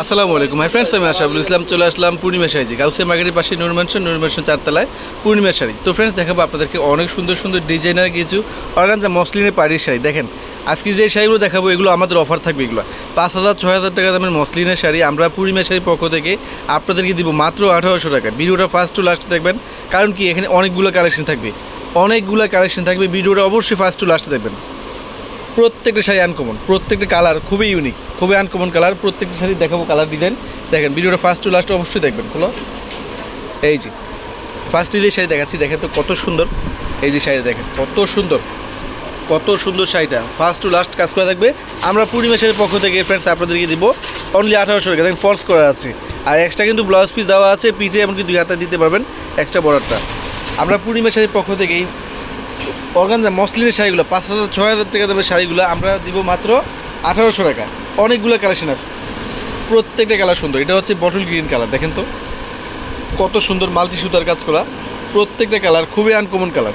আসসালামু আলাইকুম my friends আমি আশাবুল ইসলাম, চলে আসলাম পূর্ণিমা শাড়ি গাউসিয়া মার্কেটের পাশে নূর ম্যানশন চারতলায় পূর্ণিমা শাড়ি। তো ফ্রেন্ডস দেখাবো আপনাদেরকে অনেক সুন্দর সুন্দর ডিজাইনার কিছু অর্গানজা মসলিনের পাড়ির শাড়ি। দেখেন, আজকে যে শাড়িগুলো দেখাবো, এগুলো আমাদের অফার থাকবে এগুলো। পাঁচ হাজার, ছয় হাজার টাকা দামের মসলিনের শাড়ি। আমরা পূর্ণিমা শাড়ির পক্ষ থেকে আপনাদেরকে দিব মাত্র আঠারোশো টাকা। ভিডিওটা ফার্স্ট টু লাস্ট দেখবেন, কারণ কি এখানে অনেকগুলো কালেকশন থাকবে। অনেকগুলো কালেকশন থাকবে, ভিডিওটা অবশ্যই ফার্স্ট টু লাস্টে দেখবেন। প্রত্যেকটা শাড়ি আনকমন প্রত্যেকটা কালার খুবই ইউনিক খুবই আনকমন কালার প্রত্যেকটা শাড়ি দেখাবো কালার ডিজাইন দেখেন, ভিডিওটা ফার্স্ট টু লাস্ট অবশ্যই দেখবেন হলো এই যে ফার্স্ট যে শাড়ি দেখাচ্ছি, দেখেন তো কত সুন্দর। এই যে শাড়ি দেখেন, কত সুন্দর কত সুন্দর শাড়িটা। ফার্স্ট টু লাস্ট কাজ করা থাকবে। আমরা পূর্ণিমা শাড়ির পক্ষ থেকে ফ্রেন্ডস আপনাদেরকে দিব অনলি আঠারোশো টাকা। দেখেন ফলস করা আছে। আর এক্সট্রা কিন্তু ব্লাউজ পিস দেওয়া আছে, পিঠে এমনকি দুই হাতে দিতে পারবেন এক্সট্রা বর্ডারটা আমরা পূর্ণিমা শাড়ির পক্ষ থেকে এই অর্গানজা মসলিনের শাড়িগুলো, পাঁচ হাজার, ছয় হাজার টাকা দামের শাড়িগুলো আমরা দিব মাত্র আঠারোশো টাকা। অনেকগুলো কালেকশন আছে। প্রত্যেকটা কালার সুন্দর। এটা হচ্ছে বটল গ্রিন কালার, দেখেন তো। কত সুন্দর মাল্টি সুতার কাজ করা। প্রত্যেকটা কালার খুবই আনকমন কালার।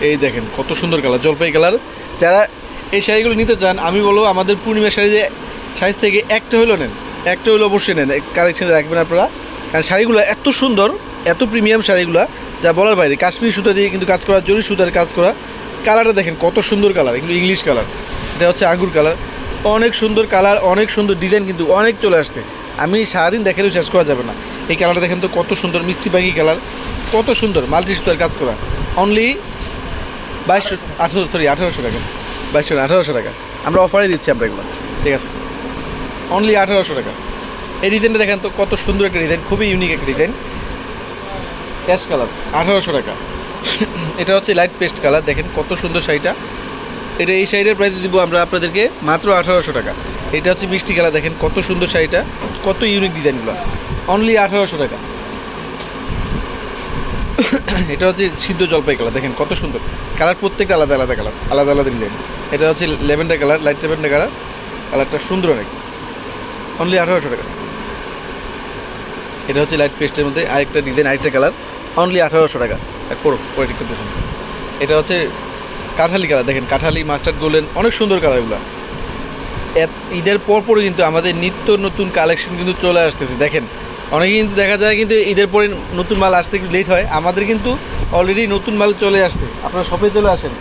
এই দেখেন, কত সুন্দর কালার, জলপাই কালার। যারা এই শাড়িগুলো নিতে চান, আমি বলব আমাদের পূর্ণিমা শাড়ি যে সাইজ থেকে একটা হলো নেন। একটা হলো অবশ্যই নেন। কালেকশনে রাখবেন আপনারা। কারণ শাড়িগুলো এত সুন্দর, এত প্রিমিয়াম শাড়িগুলো, যা বলার বাইরে, কাশ্মীরি সুতা দিয়ে কিন্তু কাজ করা, জরি সুতার কাজ করা। কালারটা দেখেন, কত সুন্দর কালার এগুলো ইংলিশ কালার এটা হচ্ছে আঙ্গুর কালার অনেক সুন্দর কালার অনেক সুন্দর ডিজাইন কিন্তু অনেক চলে আসছে। আমি সারাদিন দেখালেও শেষ করা যাবে না। এই কালারটা দেখেন তো, কত সুন্দর, মিষ্টি পাখি কালার কত সুন্দর, মাল্টি সুতার কাজ করা। অনলি বাইশশো আঠারো সরি আঠারোশো টাকা। বাইশশো আঠারোশো টাকা। আমরা অফারে দিচ্ছি আমরা এগুলো। ঠিক আছে? অনলি আঠারোশো টাকা। এই ডিজাইনটা দেখেন তো কত সুন্দর একটা ডিজাইন খুবই ইউনিক একটা ডিজাইন। ক্যাশ কালার আঠারোশো টাকা। এটা হচ্ছে লাইট পেস্ট কালার দেখেন কত সুন্দর শাড়িটা। এটা এই শাড়িটার প্রাইস দিব আমরা আপনাদেরকে মাত্র আঠারোশো টাকা। এটা হচ্ছে মিষ্টি কালার দেখেন কত সুন্দর শাড়িটা কত ইউনিক ডিজাইনগুলো অনলি আঠারোশো টাকা। এটা হচ্ছে সিদ্ধ জলপাই কালার দেখেন কত সুন্দর। কালার প্রত্যেকটা আলাদা আলাদা কালার আলাদা আলাদা ডিজাইন এটা হচ্ছে lavender colour light lavender colour কালারটা সুন্দর অনেক। অনলি আঠারোশো টাকা। এটা হচ্ছে লাইট পেস্টের মধ্যে আরেকটা ডিজাইন আরেকটা কালার অনলি আঠারোশো টাকা। পরে ঠিক করতেছেন এটা হচ্ছে কাঠালি কালার দেখেন, কাঠালি মাস্টার্ড গোল্ডেন অনেক সুন্দর কালারগুলো ঈদের পর পরই কিন্তু আমাদের নিত্য নতুন কালেকশন কিন্তু চলে আসতেছে, দেখেন। অনেকে কিন্তু দেখা যায় কিন্তু ঈদের পরে নতুন মাল আসতে লেট হয়। আমাদের কিন্তু অলরেডি নতুন মাল চলে আসছে। আপনারা শপে চলে আসেন।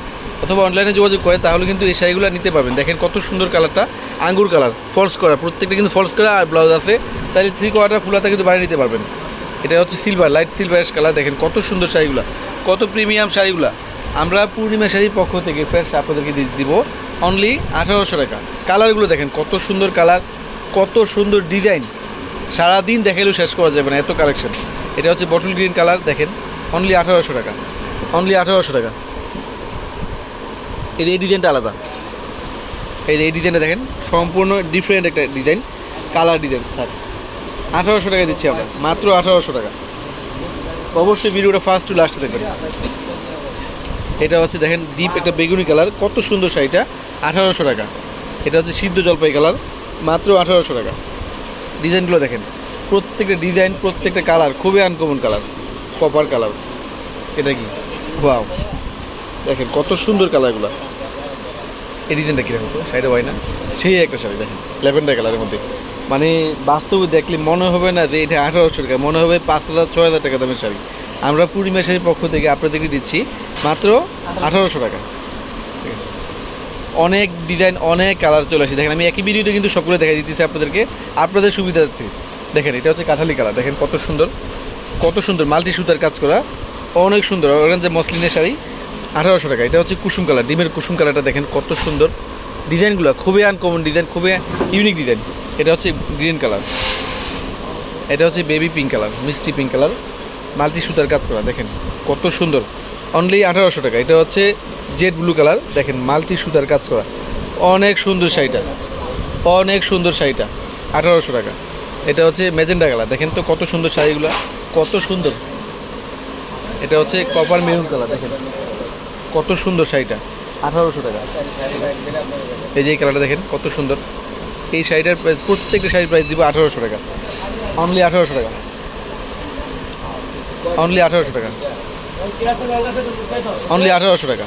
অথবা অনলাইনে যোগাযোগ করেন তাহলে কিন্তু এই শাড়িগুলো নিতে পারবেন। দেখেন কত সুন্দর কালারটা, আঙ্গুর কালার ফলস করা, প্রত্যেকটা কিন্তু ফলস করা আর ব্লাউজ আছে। চাইলে থ্রি কোয়ার্টার ফুলাতে কিন্তু বানিয়ে নিতে পারবেন। এটা হচ্ছে সিলভার লাইট সিলভারের কালার দেখেন কত সুন্দর শাড়িগুলো, কত প্রিমিয়াম শাড়িগুলো। আমরা পূর্ণিমা শাড়ির পক্ষ থেকে ফ্রেন্ডস আপনাদেরকে দিব অনলি আঠারোশো টাকা। কালারগুলো দেখেন কত সুন্দর কালার, কত সুন্দর ডিজাইন সারাদিন দেখালেও শেষ করা যাবে না, এত কালেকশন এটা হচ্ছে বটল গ্রিন কালার দেখেন অনলি আঠারোশো টাকা অনলি আঠারোশো টাকা। যে এই ডিজাইনটা আলাদা। এই যে এই ডিজাইনটা দেখেন, সম্পূর্ণ ডিফারেন্ট একটা ডিজাইন কালার ডিজাইন, স্যার। আঠারোশো টাকা দিচ্ছি আমরা, মাত্র আঠারোশো টাকা। অবশ্যই ভিডিওটা ফার্স্ট টু লাস্টে দেখবেন। এটা হচ্ছে দেখেন ডিপ একটা বেগুনি কালার কত সুন্দর শাড়িটা আঠারোশো টাকা। এটা হচ্ছে সিদ্ধ জলপাই কালার মাত্র আঠারোশো টাকা। ডিজাইনগুলো দেখেন, প্রত্যেকটা ডিজাইন, প্রত্যেকটা কালার খুবই আনকমন কালার কপার কালার এটা কি? ওয়াও দেখেন, কত সুন্দর কালারগুলো এই ডিজাইনটা কীরকম তো? শাড়িটা হয় না? সেই একটা শাড়ি দেখেন, ল্যাভেন্ডার কালারের মধ্যে। মানে বাস্তবে দেখলে মনে হবে না যে এটা আঠারোশো টাকা, মনে হবে পাঁচ হাজার, ছয় হাজার টাকা দামের শাড়ি। আমরা পূর্ণিমা শাড়ির পক্ষ থেকে আপনাদেরকে দিচ্ছি মাত্র আঠারোশো টাকা। অনেক ডিজাইন, অনেক কালার চলে আসে। দেখেন, আমি একই ভিডিওতে কিন্তু সবগুলো দেখা দিতেছি আপনাদেরকে। আপনাদের সুবিধার্থে। দেখেন, এটা হচ্ছে কাঁঠালি কালার। দেখেন, কত সুন্দর কত সুন্দর মাল্টি সুতার কাজ করা। অনেক সুন্দর ওখানে যে মসলিনের শাড়ি। আঠারোশো টাকা। এটা হচ্ছে কুসুম কালার, ডিমের কুসুম কালারটা দেখেন কত সুন্দর। ডিজাইনগুলো খুবই আনকমন ডিজাইন খুবই ইউনিক ডিজাইন এটা হচ্ছে গ্রিন কালার এটা হচ্ছে বেবি পিঙ্ক কালার মিষ্টি পিঙ্ক কালার মাল্টি সুতার কাজ করা, দেখেন কত সুন্দর। অনলি আঠারোশো টাকা। এটা হচ্ছে জেড ব্লু কালার দেখেন মাল্টি সুতার কাজ করা। অনেক সুন্দর শাড়িটা। অনেক সুন্দর শাড়িটা। আঠারোশো টাকা। এটা হচ্ছে মেজেন্ডা কালার দেখেন তো কত সুন্দর শাড়িগুলো, কত সুন্দর। এটা হচ্ছে কপার মেরুন কালার দেখেন। কত সুন্দর শাড়িটা? আঠারোশো টাকা। এই যে এই কালারটা দেখেন কত সুন্দর। এই শাড়িটার প্রাইস প্রত্যেকটা শাড়ির প্রাইস দিব আঠারোশো টাকা। অনলি আঠারোশো টাকা। অনলি আঠারোশো টাকা। অনলি আঠারোশো টাকা।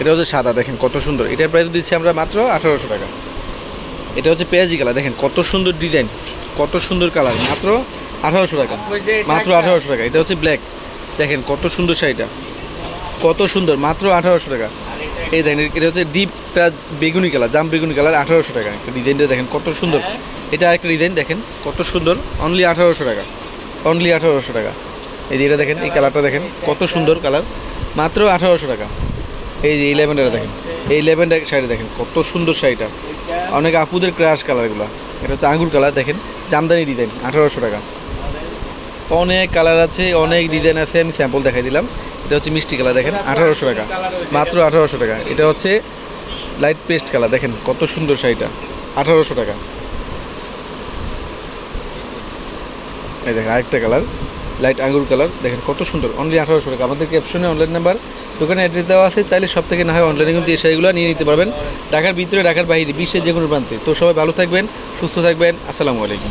এটা হচ্ছে সাদা দেখেন কত সুন্দর। এটার প্রাইস দিচ্ছি আমরা মাত্র আঠারোশো টাকা। এটা হচ্ছে পেঁয়াজি কালার দেখেন কত সুন্দর ডিজাইন কত সুন্দর কালার মাত্র আঠারোশো টাকা। মাত্র আঠারোশো টাকা। এটা হচ্ছে ব্ল্যাক। দেখেন কত সুন্দর শাড়িটা। কত সুন্দর, মাত্র আঠারোশো টাকা। এই দেখেন, এটা হচ্ছে ডিপটা বেগুনি কালার, জাম বেগুনি কালার, আঠারোশো টাকা। একটা ডিজাইনটা দেখেন, কত সুন্দর। এটা একটা ডিজাইন দেখেন, কত সুন্দর। অনলি আঠারোশো টাকা। অনলি আঠারোশো টাকা। এই যে এটা দেখেন, এই কালারটা দেখেন, কত সুন্দর কালার। মাত্র আঠারোশো টাকা। এই যে এই লেভেনটা দেখেন, এই লেভেনটা শাড়ি দেখেন, কত সুন্দর শাড়িটা। অনেক আপুদের ক্রাশ কালার এগুলো। এটা হচ্ছে আঙুর কালার দেখেন, জামদানি ডিজাইন আঠারোশো টাকা। অনেক কালার আছে, অনেক ডিজাইন আছে, আমি স্যাম্পল দেখাই দিলাম। এটা হচ্ছে মিষ্টি কালার, দেখেন, আঠারোশো টাকা। মাত্র আঠারোশো টাকা। এটা হচ্ছে লাইট পেস্ট কালার, দেখেন, কত সুন্দর শাড়িটা। আঠারোশো টাকা। এই দেখেন, আরেকটা কালার লাইট আঙ্গুর কালার, দেখেন, কত সুন্দর। অনলি আঠারোশো টাকা। আমাদের ক্যাপশনে অনলাইন নাম্বার দোকানে অ্যাড্রেস দেওয়া আছে, চাইলে সব থেকে না হয় অনলাইনে কিন্তু এই শাড়িগুলো নিয়ে নিতে পারবেন। ঢাকার ভিতরে, ঢাকার বাইরে, বিশ্বের যে কোনো প্রান্তে। তো সবাই ভালো থাকবেন, সুস্থ থাকবেন। আসসালামু আলাইকুম।